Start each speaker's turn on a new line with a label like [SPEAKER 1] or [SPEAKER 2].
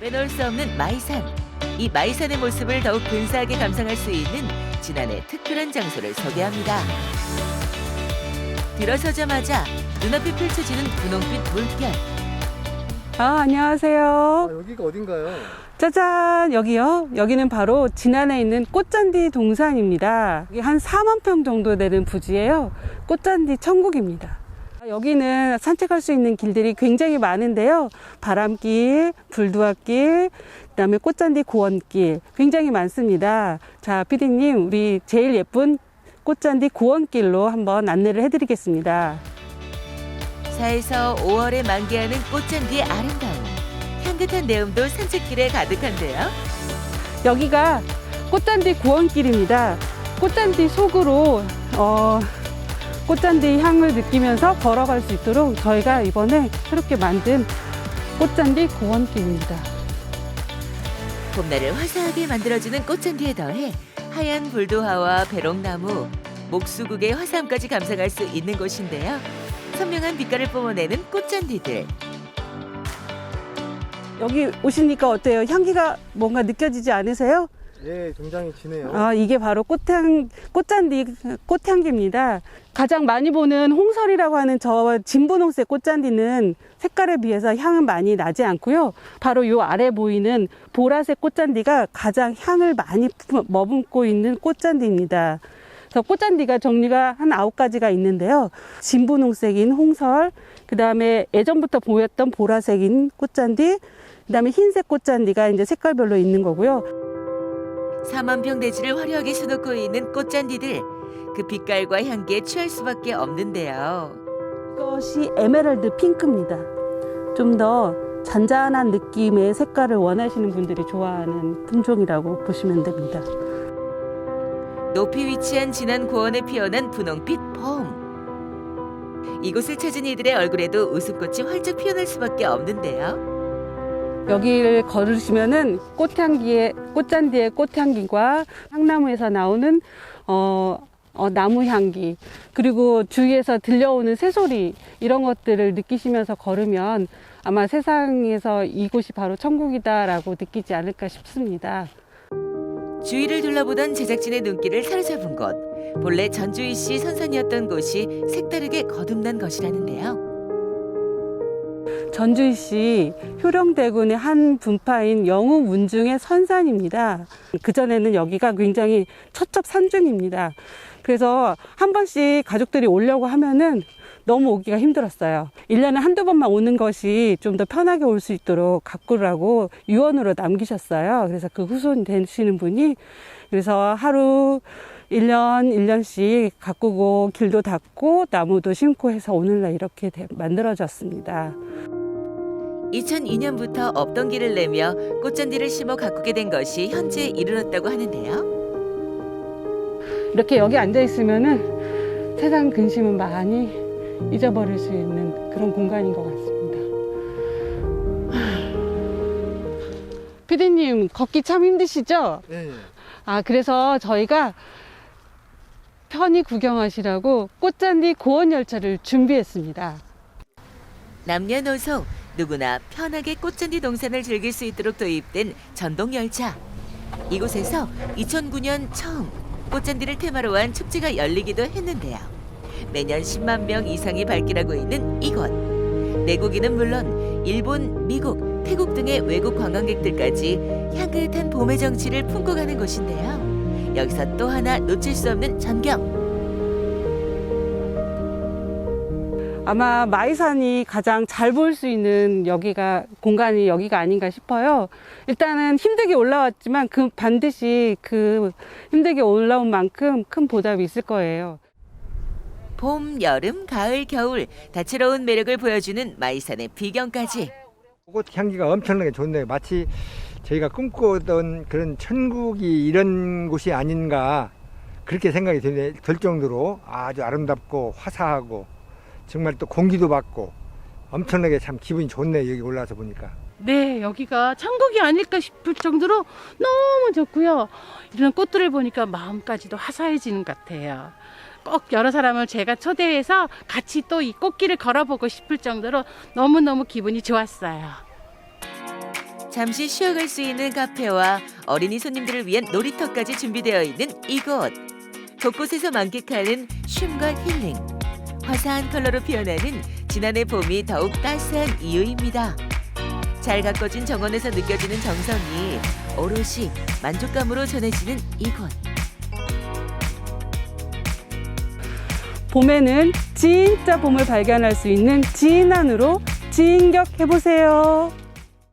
[SPEAKER 1] 빼놓을 수 없는 마이산. 이 마이산의 모습을 더욱 근사하게 감상할 수 있는 지난해 특별한 장소를 소개합니다. 들어서자마자 눈앞에 펼쳐지는 분홍빛 물결.
[SPEAKER 2] 아, 안녕하세요.
[SPEAKER 3] 아, 여기가 어딘가요?
[SPEAKER 2] 짜잔, 여기요. 여기는 바로 진안에 있는 꽃잔디 동산입니다. 여기 한 4만 평 정도 되는 부지예요. 꽃잔디 천국입니다. 여기는 산책할 수 있는 길들이 굉장히 많은데요. 바람길, 불두악길, 그다음에 꽃잔디 고원길 굉장히 많습니다. 자, 피디님, 우리 제일 예쁜 꽃잔디 고원길로 한번 안내를 해드리겠습니다.
[SPEAKER 1] 4에서 5월에 만개하는 꽃잔디의 아름다움. 향긋한 내음도 산책길에 가득한데요.
[SPEAKER 2] 여기가 꽃잔디 구원길입니다. 꽃잔디 속으로 어, 꽃잔디 향을 느끼면서 걸어갈 수 있도록 저희가 이번에 새롭게 만든 꽃잔디 구원길입니다.
[SPEAKER 1] 봄날을 화사하게 만들어주는 꽃잔디에 더해 하얀 불도화와 배롱나무, 목수국의 화사함까지 감상할 수 있는 곳인데요. 선명한 빛깔을 뿜어내는 꽃잔디들.
[SPEAKER 2] 여기 오시니까 어때요? 향기가 뭔가 느껴지지 않으세요?
[SPEAKER 3] 예, 굉장히 진해요.
[SPEAKER 2] 아, 이게 바로 꽃향, 꽃잔디 꽃향기입니다. 가장 많이 보는 홍설이라고 하는 저 진분홍색 꽃잔디는 색깔에 비해서 향은 많이 나지 않고요. 바로 요 아래 보이는 보라색 꽃잔디가 가장 향을 많이 품- 머금고 있는 꽃잔디입니다. 그래서 꽃잔디가 종류가 한 아홉 가지가 있는데요. 진분홍색인 홍설, 그 다음에 예전부터 보였던 보라색인 꽃잔디, 그 다음에 흰색 꽃잔디가 이제 색깔별로 있는 거고요.
[SPEAKER 1] 4만 평 대지를 화려하게 수놓고 있는 꽃잔디들. 그 빛깔과 향기에 취할 수밖에 없는데요.
[SPEAKER 2] 이것이 에메랄드 핑크입니다. 좀 더 잔잔한 느낌의 색깔을 원하시는 분들이 좋아하는 품종이라고 보시면 됩니다.
[SPEAKER 1] 높이 위치한 진안 고원에 피어난 분홍빛 봄. 이곳을 찾은 이들의 얼굴에도 웃음꽃이 활짝 피어날 수밖에 없는데요.
[SPEAKER 2] 여기를 걸으시면은 꽃향기의 꽃잔디의 꽃향기과 향나무에서 나오는 어, 어, 나무 향기 그리고 주위에서 들려오는 새소리 이런 것들을 느끼시면서 걸으면 아마 세상에서 이곳이 바로 천국이다라고 느끼지 않을까 싶습니다.
[SPEAKER 1] 주위를 둘러보던 제작진의 눈길을 사로잡은 곳. 본래 전주희 씨 선산이었던 곳이 색다르게 거듭난 것이라는데요.
[SPEAKER 2] 전주희 씨 효령대군의 한 분파인 영웅 문중의 선산입니다. 그전에는 여기가 굉장히 처첩 산중입니다. 그래서 한 번씩 가족들이 오려고 하면은 너무 오기가 힘들었어요. 일년에 한두 번만 오는 것이 좀 더 편하게 올 수 있도록 가꾸라고 유언으로 남기셨어요. 그래서 그 후손 되시는 분이 그래서 하루 일년일년씩 가꾸고 길도 닦고 나무도 심고 해서 오늘날 이렇게 돼- 만들어졌습니다.
[SPEAKER 1] 2002년부터 없던 길을 내며 꽃잔디를 심어 가꾸게 된 것이 현재에 이르렀다고 하는데요.
[SPEAKER 2] 이렇게 여기 앉아 있으면은 세상 근심은 많이 잊어버릴 수 있는 그런 공간인 것 같습니다. 피디님 걷기 참 힘드시죠?
[SPEAKER 3] 예, 예.
[SPEAKER 2] 아 그래서 저희가 편히 구경하시라고 꽃잔디 고원 열차를 준비했습니다.
[SPEAKER 1] 남녀노소 누구나 편하게 꽃잔디 동산을 즐길 수 있도록 도입된 전동 열차. 이곳에서 2009년 처음 꽃잔디를 테마로 한 축제가 열리기도 했는데요. 매년 10만 명 이상이 발길하고 있는 이곳. 내국인은 물론 일본, 미국, 태국 등의 외국 관광객들까지 향긋한 봄의 정취를 품고 가는 곳인데요. 여기서 또 하나 놓칠 수 없는 전경.
[SPEAKER 2] 아마 마이산이 가장 잘 볼 수 있는 여기가 공간이 여기가 아닌가 싶어요. 일단은 힘들게 올라왔지만 그 반드시 그 힘들게 올라온 만큼 큰 보답이 있을 거예요.
[SPEAKER 1] 봄, 여름, 가을, 겨울 다채로운 매력을 보여주는 마이산의 비경까지
[SPEAKER 3] 꽃 향기가 엄청나게 좋네요. 마치 저희가 꿈꾸던 그런 천국이 이런 곳이 아닌가 그렇게 생각이 들 정도로 아주 아름답고 화사하고 정말 또 공기도 맑고 엄청나게 참 기분이 좋네요. 여기 올라와서 보니까.
[SPEAKER 4] 네, 여기가 천국이 아닐까 싶을 정도로 너무 좋고요. 이런 꽃들을 보니까 마음까지도 화사해지는 것 같아요. 꼭 여러 사람을 제가 초대해서 같이 또 이 꽃길을 걸어보고 싶을 정도로 너무너무 기분이 좋았어요.
[SPEAKER 1] 잠시 쉬어갈 수 있는 카페와 어린이 손님들을 위한 놀이터까지 준비되어 있는 이곳. 곳곳에서 만끽하는 쉼과 힐링. 화사한 컬러로 피어나는 지난해 봄이 더욱 따스한 이유입니다. 잘 가꿔진 정원에서 느껴지는 정성이 오롯이 만족감으로 전해지는 이곳.
[SPEAKER 2] 봄에는 진짜 봄을 발견할 수 있는 진안으로 진격 해보세요.